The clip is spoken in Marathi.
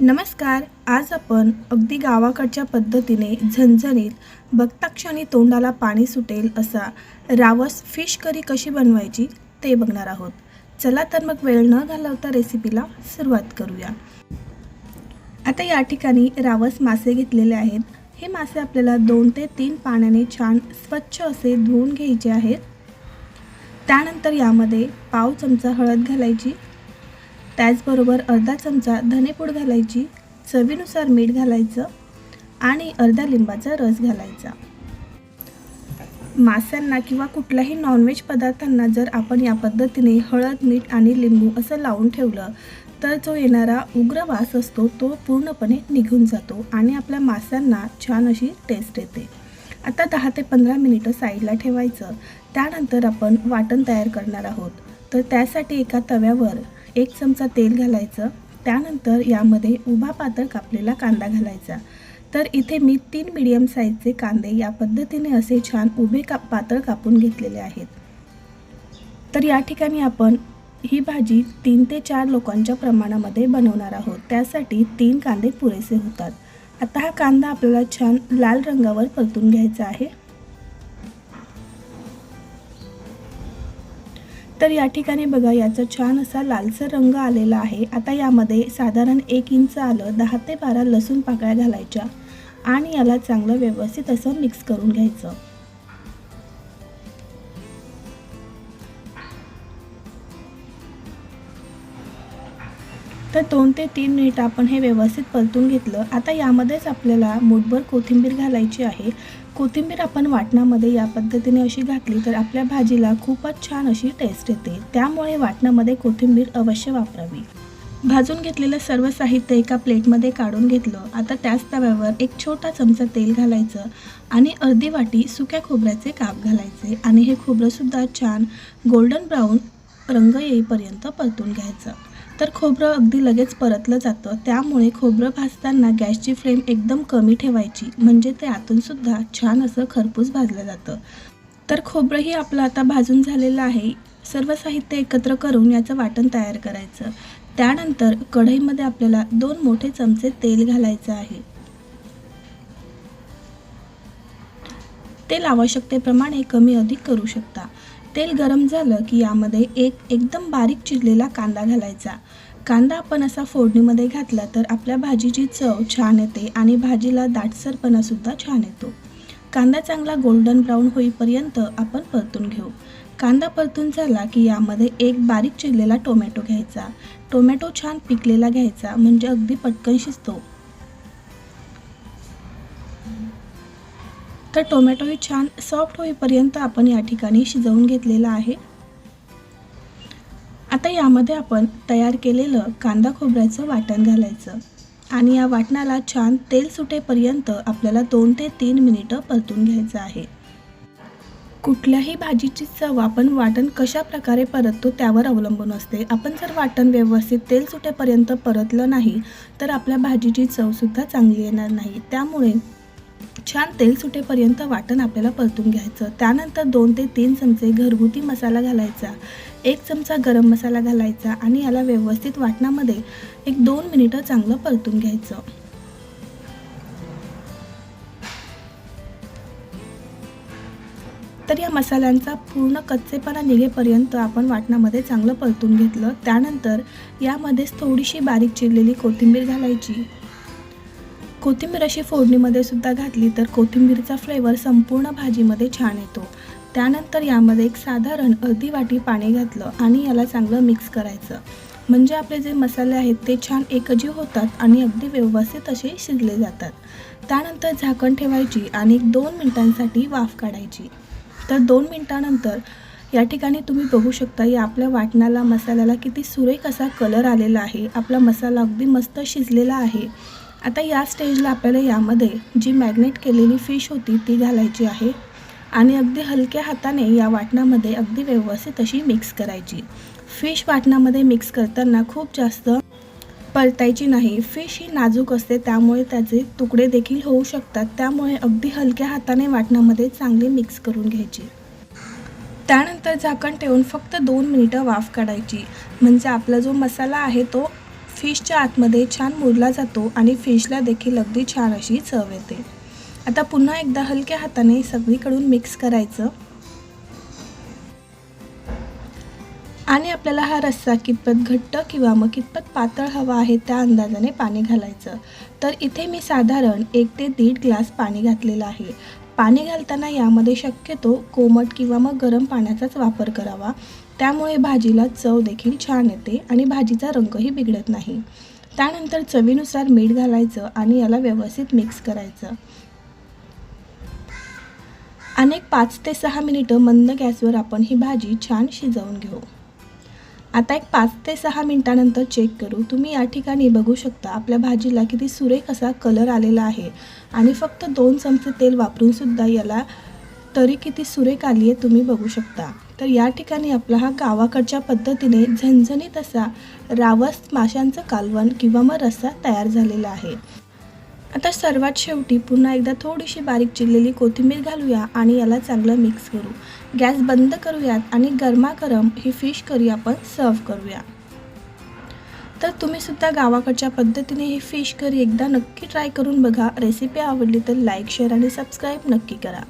नमस्कार आज आपण अगदी गावाकडच्या पद्धतीने झणझणीत बघता क्षणी तोंडाला पाणी सुटेल असा रावस फिश करी कशी बनवायची ते बघणार आहोत. चला तर मग वेळ न घालवता रेसिपीला सुरुवात करूया. आता या ठिकाणी रावस मासे घेतलेले आहेत. हे मासे आपल्याला दोन ते तीन पाण्याने छान स्वच्छ असे धुवून घ्यायचे आहेत. त्यानंतर यामध्ये पाव चमचा हळद घालायची. त्याचबरोबर अर्धा चमचा धनेपूड घालायची चवीनुसार मीठ घालायचं आणि अर्धा लिंबाचा रस घालायचा. मास्यांना किंवा कुठल्याही नॉनव्हेज पदार्थांना जर आपण या पद्धतीने हळद मीठ आणि लिंबू असं लावून ठेवलं तर जो येणारा उग्र वास असतो तो पूर्णपणे निघून जातो आणि आपल्या माशांना छान अशी टेस्ट येते. आता दहा ते पंधरा मिनिटं साईडला ठेवायचं. त्यानंतर आपण वाटण तयार करणार आहोत. तर त्यासाठी एका तव्यावर एक चमचा तेल घालायचं त्यानंतर यामध्ये उभा पातळ कापलेला कांदा घालायचा. तर इथे मी तीन मिडियम साईजचे कांदे या पद्धतीने असे छान उभे काप पातळ कापून घेतलेले आहेत. तर या ठिकाणी आपण ही भाजी तीन ते चार लोकांच्या प्रमाणामध्ये बनवणार आहोत. त्यासाठी तीन कांदे पुरेसे होतात. आता हा कांदा आपल्याला छान लाल रंगावर परतून घ्यायचा आहे. तर या ठिकाणी बघा याचा छान असा लालसर रंग आलेला आहे. आता यामध्ये साधारण एक इंच आलं दहा ते बारा लसूण पाकळ्या घालायच्या आणि याला चांगलं व्यवस्थित असं मिक्स करून घ्यायचं. तर दोन ते तीन मिनिट आपण हे व्यवस्थित परतून घेतलं. आता यामध्येच आपल्याला मुठभर कोथिंबीर घालायची आहे. कोथिंबीर आपण वाटणामध्ये या पद्धतीने अशी घातली तर आपल्या भाजीला खूपच छान अशी टेस्ट येते. त्यामुळे वाटणामध्ये कोथिंबीर अवश्य वापरावी. भाजून घेतलेलं सर्व साहित्य एका प्लेटमध्ये काढून घेतलं. आता त्याच तव्यावर एक छोटा चमचा तेल घालायचं आणि अर्धी वाटी सुक्या खोबऱ्याचे काप घालायचे आणि हे खोबरंसुद्धा छान गोल्डन ब्राऊन रंग येईपर्यंत परतून घ्यायचं. तर खोबरं अगदी लगेच परतलं जातं. त्यामुळे खोबरं भाजताना गॅसची फ्लेम एकदम कमी ठेवायची. म्हणजे ते आतूनसुद्धा छान असं खरपूस भाजलं जातं. तर खोबरंही आपलं आता भाजून झालेलं आहे. सर्व साहित्य एकत्र करून याचं वाटण तयार करायचं. त्यानंतर कढईमध्ये आपल्याला दोन मोठे चमचे तेल घालायचं आहे. तेल आवश्यकतेप्रमाणे कमी अधिक करू शकता. तेल गरम झालं की यामध्ये एक एकदम बारीक चिरलेला कांदा घालायचा. कांदा आपण असा फोडणीमध्ये घातला तर आपल्या भाजीची चव छान येते आणि भाजीला दाटसरपणासुद्धा छान येतो. कांदा चांगला गोल्डन ब्राऊन होईपर्यंत आपण परतून घेऊ. कांदा परतून झाला की यामध्ये एक बारीक चिरलेला टोमॅटो घ्यायचा. टोमॅटो छान पिकलेला घ्यायचा म्हणजे अगदी पटकन शिजतो. तर टोमॅटोही छान सॉफ्ट होईपर्यंत आपण या ठिकाणी शिजवून घेतलेला आहे. आता यामध्ये आपण तयार केलेलं कांदा खोबऱ्याचं वाटण घालायचं आणि या वाटणाला छान तेल सुटेपर्यंत आपल्याला दोन ते तीन मिनिटं परतून घ्यायचं आहे. कुठल्याही भाजीची चव आपण वाटण कशा प्रकारे परततो त्यावर अवलंबून असते. आपण जर वाटण व्यवस्थित तेल सुटेपर्यंत परतलं नाही तर आपल्या भाजीची चवसुद्धा चांगली येणार नाही. त्यामुळे छान तेल सुटेपर्यंत वाटण आपल्याला परतून घ्यायचं. त्यानंतर दोन ते तीन चमचे घरगुती मसाला घालायचा. एक चमचा गरम मसाला घालायचा आणि याला व्यवस्थित वाटणामध्ये एक दोन मिनिटं चांगलं परतून घ्यायचं. तर या मसाल्यांचा पूर्ण कच्चेपणा निघेपर्यंत आपण वाटणामध्ये चांगलं परतून घेतलं. त्यानंतर यामध्येच थोडीशी बारीक चिरलेली कोथिंबीर घालायची. कोथिंबीर अशी फोडणीमध्ये सुद्धा घातली तर कोथिंबीरचा फ्लेवर संपूर्ण भाजीमध्ये छान येतो. त्यानंतर यामध्ये एक साधारण अर्धी वाटी पाणी घातलं आणि याला चांगलं मिक्स करायचं. म्हणजे आपले जे मसाले आहेत ते छान एकजीव होतात आणि अगदी व्यवस्थित असे शिजले जातात. त्यानंतर झाकण ठेवायची आणि दोन मिनटांसाठी वाफ काढायची. तर दोन मिनटानंतर या ठिकाणी तुम्ही बघू शकता या आपल्या वाटणाला मसाल्याला किती सुरेख असा कलर आलेला आहे. आपला मसाला अगदी मस्त शिजलेला आहे. आता या स्टेजला आपल्याला यामध्ये जी मॅग्नेट केलेली फिश होती ती घालायची आहे आणि अगदी हलक्या हाताने या वाटणामध्ये अगदी व्यवस्थित अशी मिक्स करायची. फिश वाटणामध्ये मिक्स करताना खूप जास्त परतायची नाही. फिश ही नाजूक असते त्यामुळे त्याचे तुकडे देखील होऊ शकतात. त्यामुळे अगदी हलक्या हाताने वाटणामध्ये चांगली मिक्स करून घ्यायची. त्यानंतर झाकण ठेवून फक्त दोन मिनिटं वाफ काढायची. म्हणजे आपला जो मसाला आहे तो फिशच्या आतमध्ये छान मुरला जातो आणि फिशला देखील अगदी छान अशी चव येते. आता पुन्हा एकदा हलक्या हाताने सगळीकडून मिक्स करायचं. आणि आपल्याला हा रस्सा कितपत घट्ट किंवा मग कितपत पातळ हवा आहे त्या अंदाजाने पाणी घालायचं. तर इथे मी साधारण एक ते दीड ग्लास पाणी घातलेलं आहे. पाणी घालताना यामध्ये शक्यतो कोमट किंवा मग गरम पाण्याचाच वापर करावा. त्यामुळे भाजीला चव देखील छान येते आणि भाजीचा रंगही बिघडत नाही. त्यानंतर चवीनुसार मीठ घालायचं आणि याला व्यवस्थित मिक्स करायचं. अनेक पाच ते सहा मिनिटं मंद गॅसवर आपण ही भाजी छान शिजवून घेऊ. आता एक पाच ते सहा मिनिटानंतर चेक करू. तुम्ही या ठिकाणी बघू शकता आपल्या भाजीला किती सुरेख असा कलर आलेला आहे. आणि फक्त दोन चमचे तेल वापरूनसुद्धा याला तरी किती सुरेख आली आहे तुम्ही बघू शकता. तर या ठिकाणी आपला हा गावाकडच्या पद्धतीने झणझणीत असा रावस माशांचं कालवण किंवा मग रस्सा तयार झालेला आहे. आता सर्वात शेवटी पुन्हा एकदा थोडीशी बारीक चिरलेली कोथिंबीर घालूया आणि याला चांगलं मिक्स करू. गॅस बंद करूयात आणि गरमागरम ही फिश करी आपण सर्व करूया. तर तुम्ही सुद्धा गावाकडच्या पद्धतीने ही फिश करी एकदा नक्की ट्राय करून बघा. रेसिपी आवडली तर लाईक शेअर आणि सबस्क्राईब नक्की करा.